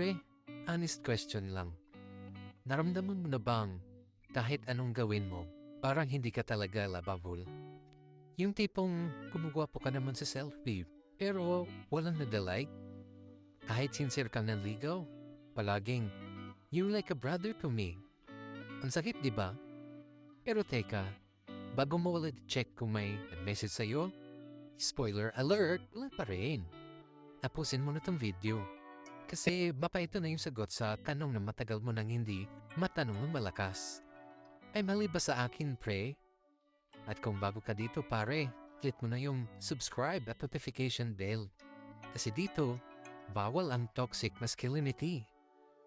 Pre, honest question lang. Naramdaman mo na bang kahit anong gawin mo, parang hindi ka talaga lovable? Yung tipong gumugwapo ka naman sa selfie, pero walang nadalike? Kahit sincere kang nanligaw, palaging, you like a brother to me. Ang sakit, di ba? Pero teka, bago mo ulit check kung may message sa'yo, spoiler alert, wala pa rin. Tapusin mo na tong video. Kasi baka ito na yung sagot sa tanong na matagal mo nang hindi matanong ng malakas. Ay mali ba sa akin, pre? At kung bago ka dito, pare, click mo na yung subscribe at notification bell. Kasi dito, bawal ang toxic masculinity.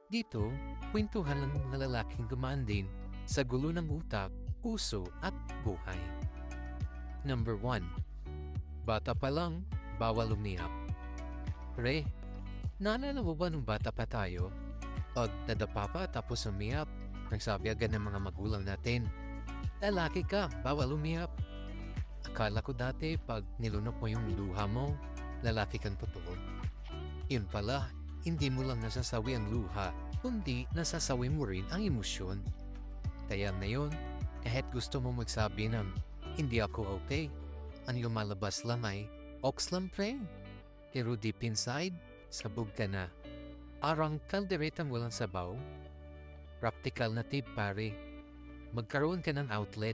Dito, kwentuhan lang ng lalaking gumaan din sa gulo ng utak, puso at buhay. Number 1. Bata pa lang, bawal umiyak. Pre, naalala mo ba nung bata pa tayo? Pag nadapa pa tapos umiyak, nagsabi agad ng mga magulang natin, Lalaki ka, bawal umiyak. Akala ko dati pag nilunok mo yung luha mo, lalaki kang totoo. Yun pala, hindi mo lang nasasawi ang luha, kundi nasasawi mo rin ang emosyon. Kaya ngayon, kahit gusto mo magsabi ng, hindi ako okay, ang lumalabas lang ay, ox lang pre. Pero deep inside, sabog ka na. Arang kalderetang walang sabaw. Practical na tip pare. Magkaroon ka ng outlet.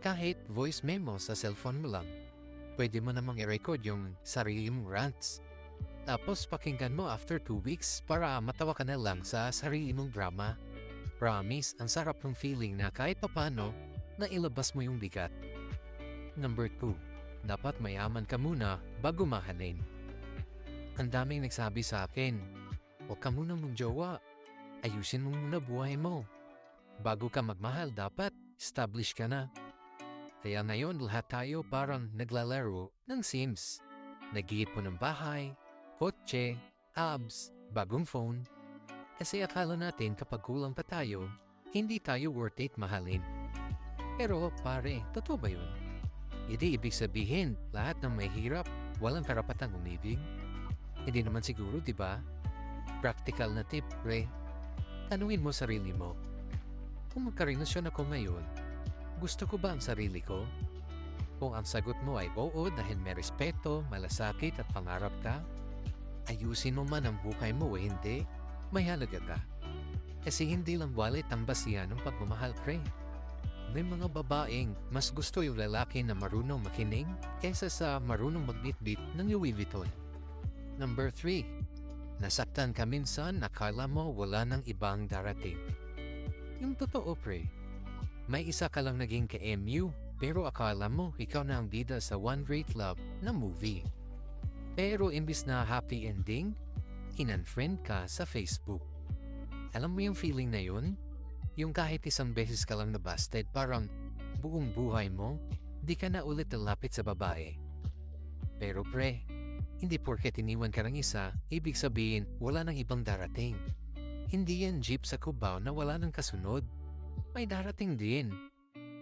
Kahit voice memo sa cellphone mo lang. Pwede mo namang i-record yung sarili mong rants. Tapos pakinggan mo after two weeks para matawa ka na lang sa sarili mong drama. Promise, ang sarap ng feeling na kahit papano, na ilabas mo yung bigat. Number 2. Dapat mayaman ka muna bago mahalin. Ang daming nagsabi sa akin, huwag ka muna mong jowa. Ayusin mo muna buhay mo. Bago ka magmahal dapat, establish ka na. Kaya ngayon lahat tayo parang naglalaro ng Sims. Nag-iipon ng bahay, kotse, abs, bagong phone. Kasi akala natin kapag kulang pa tayo, hindi tayo worth it mahalin. Pero pare, totoo ba yun? Hindi ibig sabihin lahat ng may hirap, walang karapatang umibig. Hindi naman siguro, di ba? Practical na tip, pre. Tanungin mo sarili mo. Kung magkarelasyon ako ngayon, gusto ko ba ang sarili ko? Kung ang sagot mo ay oo dahil may respeto, malasakit at pangarap ka, ayusin mo man ang buhay mo o hindi, may halaga ka. Kasi hindi lang wallet ang basihan ng pagmamahal, pre. May mga babaeng mas gusto yung lalaki na marunong makinig kaysa sa marunong magbitbit ng Vuitton. Number 3. Nasaktan ka minsan akala mo wala nang ibang darating. Yung totoo pre, may isa ka lang naging ka-MU pero akala mo ikaw na ang bida sa One Great Love na movie. Pero imbis na happy ending, in-unfriend ka sa Facebook. Alam mo yung feeling na yun? Yung kahit isang beses ka lang nabasted, parang buong buhay mo, di ka na ulit lalapit sa babae. Pero pre, hindi porket iniwan ka ng isa, ibig sabihin wala nang ibang darating. Hindi yan jeep sa Cubao na wala nang kasunod. May darating din.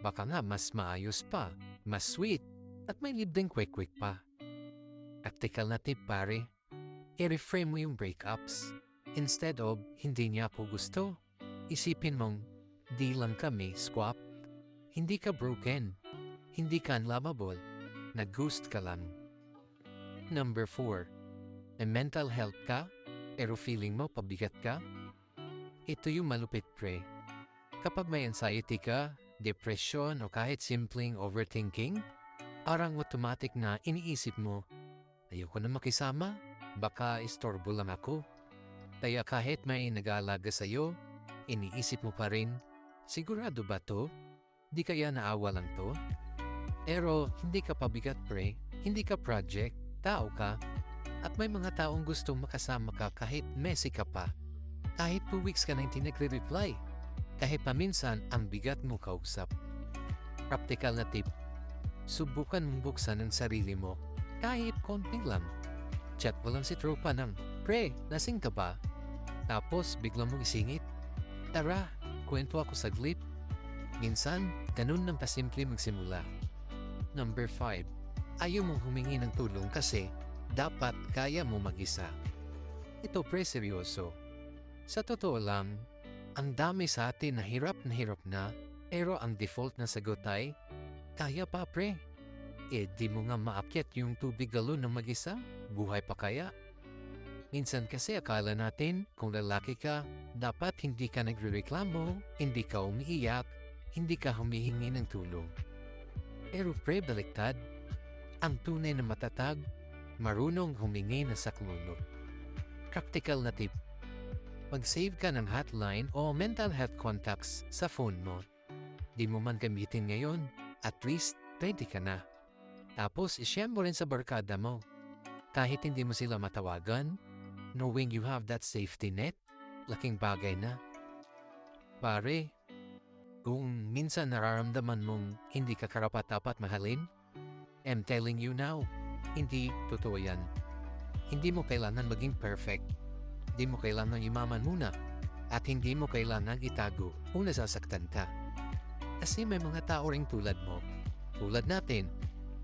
Baka nga mas maayos pa, mas sweet, at may libreng quick-quick pa. Practical na tip pare, i-reframe mo yung breakups. Instead of, hindi niya ako gusto, Isipin mong, di lang kami swap. Hindi ka broken. Hindi ka unlovable. Nag-ghost ka lang. Number 4. May mental health ka, pero feeling mo pabigat ka? Ito yung malupit pre. Kapag may anxiety ka, depression o kahit simpleng overthinking, parang automatic na iniisip mo, ayoko na makisama, baka istorbo lang ako. Kaya kahit may nag-aalaga sa'yo, Iniisip mo pa rin, sigurado ba to? Di kaya naawa lang to? Pero hindi ka pabigat pre, hindi ka project, tao ka. At may mga taong gustong makasama ka kahit messy ka pa. Kahit 2 weeks ka na hindi nagre-reply. Kahit paminsan ang bigat mo kausap. Practical na tip. Subukan mong buksan ang sarili mo kahit konti lang. Chat mo lang si tropa ng, Pre, lasing ka ba? Tapos biglang mong isingit, Tara, kwento ako saglit. Minsan, ganun ng pasimple magsimula. Number 5. Ayaw mong humingi ng tulong kasi dapat kaya mo mag-isa. Ito pre seryoso. Sa totoo lang, ang dami sa atin na hirap na hirap na, pero ang default na sagot ay, kaya pa pre. Eh di mo nga maakyat yung tubig galon ng mag-isa, buhay pa kaya? Minsan kasi akala natin kung lalaki ka, dapat hindi ka nagrereklamo, hindi ka umiiyak, hindi ka humihingi ng tulong. Pero pre baliktad, ang tunay na matatag, marunong humingi na saklolo. Practical na tip. Mag-save ka ng hotline o mental health contacts sa phone mo. Di mo man gamitin ngayon, at least ready ka na. Tapos ishare mo rin sa barkada mo. Kahit hindi mo sila matawagan, knowing you have that safety net, laking bagay na. Pare, kung minsan nararamdaman mong hindi ka karapat-dapat mahalin, I'm telling you now, hindi totoo yan. Hindi mo kailangan maging perfect. Hindi mo kailangan yumaman muna. At hindi mo kailangan itago kung nasasaktan ka. Kasi may mga tao ring tulad mo, tulad natin,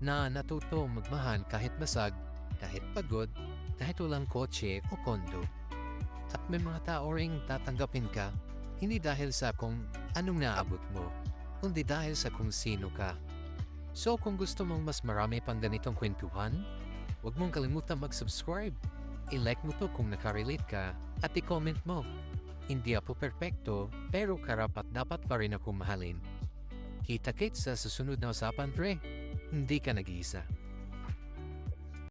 na natuto magmahal kahit basag, kahit pagod, kahit walang kotse o kondo. At may mga tao ring tatanggapin ka, hindi dahil sa kung anong naabot mo, kundi dahil sa kung sino ka. So kung gusto mong mas marami pang ganitong kwentuhan, huwag mong kalimutan mag-subscribe. I-like mo to kung nakarelate ka at i-comment mo. Hindi ako perpekto pero karapat dapat pa rin ako mahalin. Kita-kits sa susunod na usapan pre. Hindi ka nag-iisa.